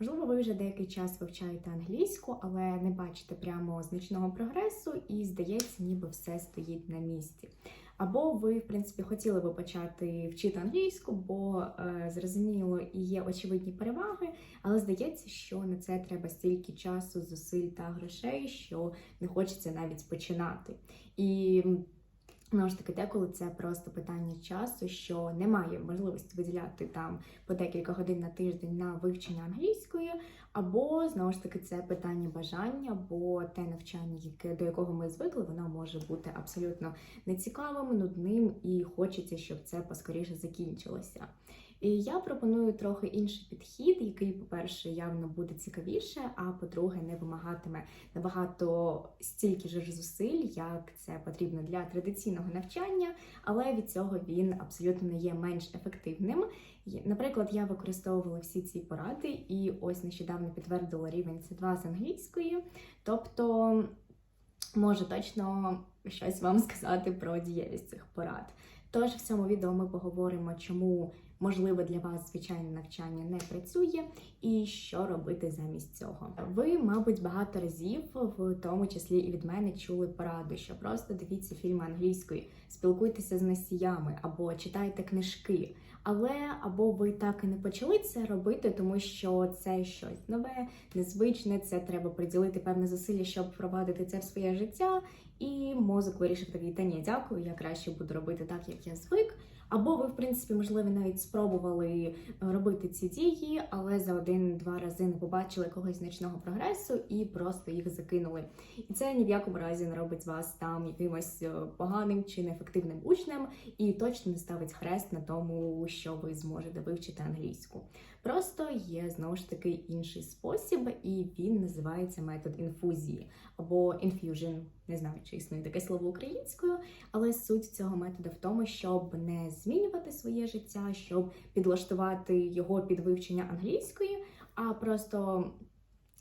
Можливо, ви вже деякий час вивчаєте англійську, але не бачите прямо значного прогресу, і здається, ніби все стоїть на місці. Або ви, в принципі, хотіли би почати вчити англійську, бо е, зрозуміло і є очевидні переваги, але здається, що на це треба стільки часу, зусиль та грошей, що не хочеться навіть починати. І Знову ж таки, деколи це просто питання часу, що немає можливості виділяти там по декілька годин на тиждень на вивчення англійської, або знову ж таки це питання бажання, бо те навчання, яке до якого ми звикли, воно може бути абсолютно нецікавим, нудним і хочеться, щоб це поскоріше закінчилося. І я пропоную трохи інший підхід, який, по-перше, явно буде цікавіше, а по-друге, не вимагатиме набагато стільки ж зусиль, як це потрібно для традиційного навчання, але від цього він абсолютно не є менш ефективним. Наприклад, я використовувала всі ці поради, і ось нещодавно підтвердила рівень C2 з англійської, тобто можу точно щось вам сказати про дієвість цих порад. Тож в цьому відео ми поговоримо, чому можливо для вас звичайне навчання не працює, і що робити замість цього. Ви, мабуть, багато разів, в тому числі і від мене, чули пораду, що просто дивіться фільми англійською, спілкуйтеся з носіями або читайте книжки. Але або ви так і не почали це робити, тому що це щось нове, незвичне, це треба приділити певне зусилля, щоб впровадити це в своє життя. І мозок вирішив такий, та ні, дякую, я краще буду робити так, як я звик. Або ви, в принципі, можливо, навіть спробували е, робити ці дії, але за один-два рази не побачили якогось значного прогресу і просто їх закинули. І це ні в якому разі не робить вас там якимось е, поганим чи неефективним учнем, і точно не ставить хрест на тому, що ви зможете вивчити англійську. Просто є знову ж таки інший спосіб, і він називається метод інфузії або infusion. Не знаю, чи існує таке слово українською, але суть цього методу в тому, щоб не змінювати своє життя, щоб підлаштувати його під вивчення англійської, а просто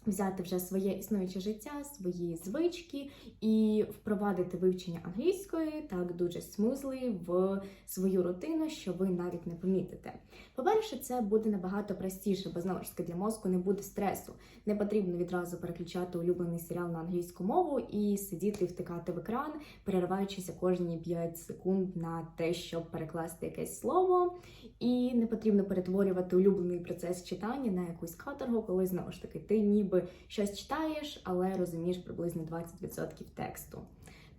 взяти вже своє існуюче життя, свої звички і впровадити вивчення англійської так дуже смузли в свою рутину, що ви навіть не помітите. По-перше, це буде набагато простіше, бо знову ж таки для мозку не буде стресу. Не потрібно відразу переключати улюблений серіал на англійську мову і сидіти втикати в екран, перериваючися кожні 5 секунд на те, щоб перекласти якесь слово. І не потрібно перетворювати улюблений процес читання на якусь каторгу, коли знову ж таки ти ніби щось читаєш, але розумієш приблизно 20% тексту.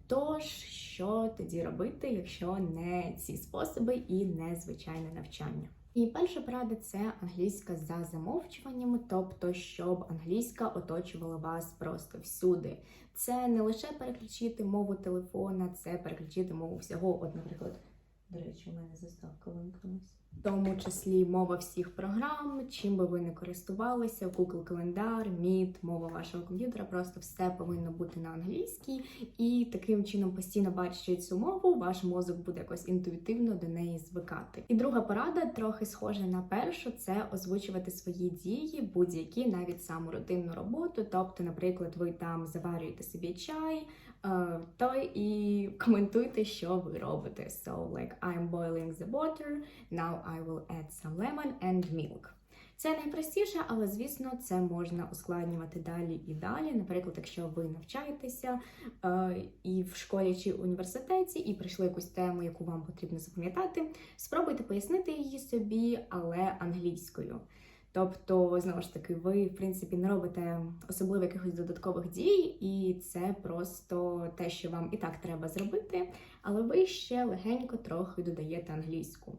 Тож, що тоді робити, якщо не ці способи і не звичайне навчання? І перша порада це англійська за замовчуванням, тобто, щоб англійська оточувала вас просто всюди. Це не лише переключити мову телефона, це переключити мову всього. От, наприклад, до речі, у мене заставка вимкнулась. Тому числі мова всіх програм, чим би ви не користувалися, Google календар, Meet, мова вашого комп'ютера, просто все повинно бути на англійській, і таким чином постійно бачачи цю мову, ваш мозок буде якось інтуїтивно до неї звикати. І друга порада, трохи схожа на першу, це озвучувати свої дії, будь-які, навіть саму рутинну роботу. Тобто, наприклад, ви там заварюєте собі чай. е, То і коментуйте, що ви робите. So, like, I'm boiling the water, now I will add some lemon and milk. Це найпростіше, але звісно, це можна ускладнювати далі і далі. Наприклад, якщо ви навчаєтеся е, і в школі чи університеті, і прийшли якусь тему, яку вам потрібно запам'ятати, спробуйте пояснити її собі, але англійською. Тобто, знову ж таки, ви, в принципі, не робите особливо якихось додаткових дій, і це просто те, що вам і так треба зробити, але ви ще легенько трохи додаєте англійську.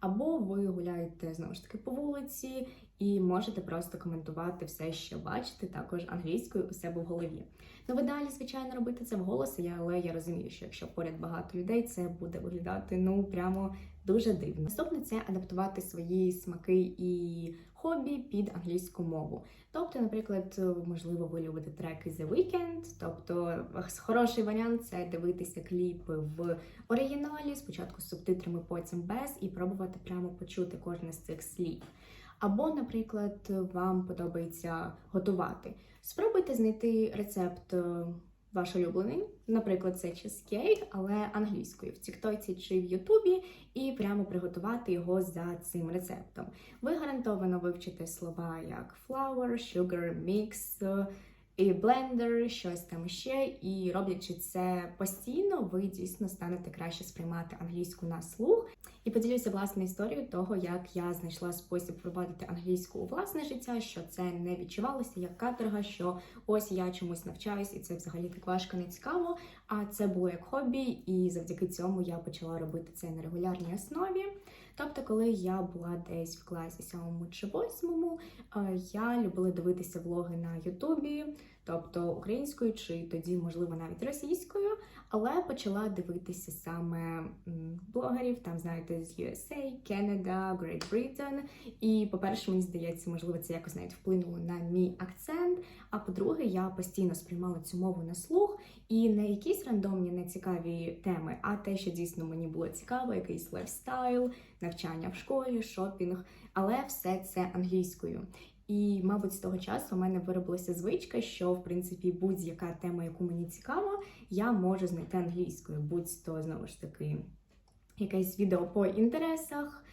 Або ви гуляєте знову ж таки по вулиці і можете просто коментувати все, що бачите, також англійською у себе в голові. Ну, ви далі, звичайно, робити це вголос, я- але я розумію, що якщо поряд багато людей, це буде виглядати ну прямо дуже дивно. Наступне це адаптувати свої смаки і хобі під англійську мову. Тобто, наприклад, можливо, ви любите треки The Weeknd, тобто хороший варіант це дивитися кліпи в оригіналі, спочатку з субтитрами, потім без, і пробувати прямо почути кожне з цих слів. Або, наприклад, вам подобається готувати. Спробуйте знайти рецепт е, ваш улюблений. Наприклад, це чизкейк, але англійською в Тіктоці чи в Ютубі, і прямо приготувати його за цим рецептом. Ви гарантовано вивчите слова як flour, sugar, mix, і блендер, щось там ще. І роблячи це постійно, ви дійсно станете краще сприймати англійську на слух. І поділюся власне історією того, як я знайшла спосіб виводити англійську у власне життя, що це не відчувалося як каторга, що ось я чомусь навчаюсь, і це взагалі так важко не цікаво. А це було як хобі, і завдяки цьому я почала робити це на регулярній основі. Тобто, коли я була десь в класі сьомому чи восьмому, е, я любила дивитися влоги на Ютубі, тобто українською, чи тоді, можливо, навіть російською, але почала дивитися саме блогерів, там знаєте, з USA, Canada, Great Britain. І, по-перше, мені здається, можливо, це якось навіть вплинуло на мій акцент. А по-друге, я постійно сприймала цю мову на слух, і не якісь рандомні нецікаві теми, а те, що дійсно мені було цікаво, якийсь лайфстайл, навчання в школі, шопінг, але все це англійською. І, мабуть, з того часу у мене виробилася звичка, що в принципі будь-яка тема, яку мені цікава, я можу знайти англійською, будь-то знову ж таки якесь відео по інтересах,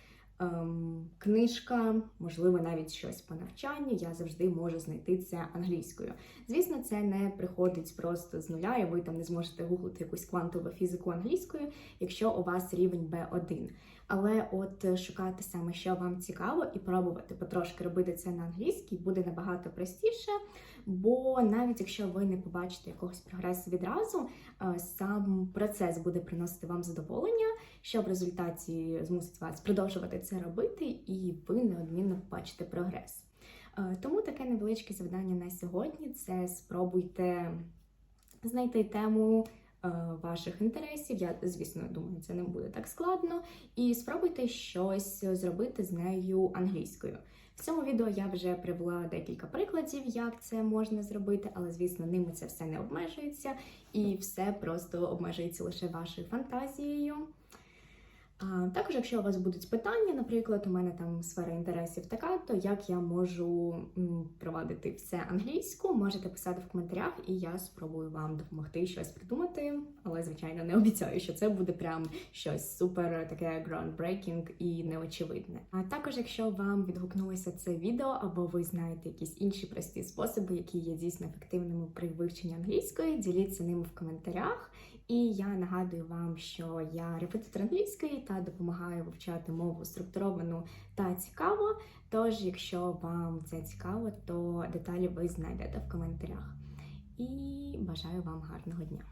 книжка, можливо, навіть щось по навчанню. Я завжди можу знайти це англійською. Звісно, це не приходить просто з нуля, і ви там не зможете гуглити якусь квантову фізику англійською, якщо у вас рівень B1. Але от шукати саме, що вам цікаво, і пробувати потрошки робити це на англійській буде набагато простіше. Бо навіть якщо ви не побачите якогось прогресу відразу, е, сам процес буде приносити вам задоволення, що в результаті змусить вас продовжувати це робити, і ви неодмінно побачите прогрес. Е, Тому таке невеличке завдання на сьогодні це спробуйте знайти тему ваших інтересів. Я, звісно, думаю, це не буде так складно. І спробуйте щось зробити з нею англійською. В цьому відео я вже привела декілька прикладів, як це можна зробити, але звісно, ними це все не обмежується, і все просто обмежується лише вашою фантазією. Також, якщо у вас будуть питання, наприклад, у мене там сфера інтересів така, то як я можу провадити все англійську, можете писати в коментарях, і я спробую вам допомогти щось придумати. Але, звичайно, не обіцяю, що це буде прям щось супер таке groundbreaking і неочевидне. А також, якщо вам відгукнулося це відео, або ви знаєте якісь інші прості способи, які є дійсно ефективними при вивченні англійської, діліться ними в коментарях. І я нагадую вам, що я репетитор англійської та допомагаю вивчати мову структуровану та цікаво. Тож, якщо вам це цікаво, то деталі ви знайдете в коментарях. І бажаю вам гарного дня!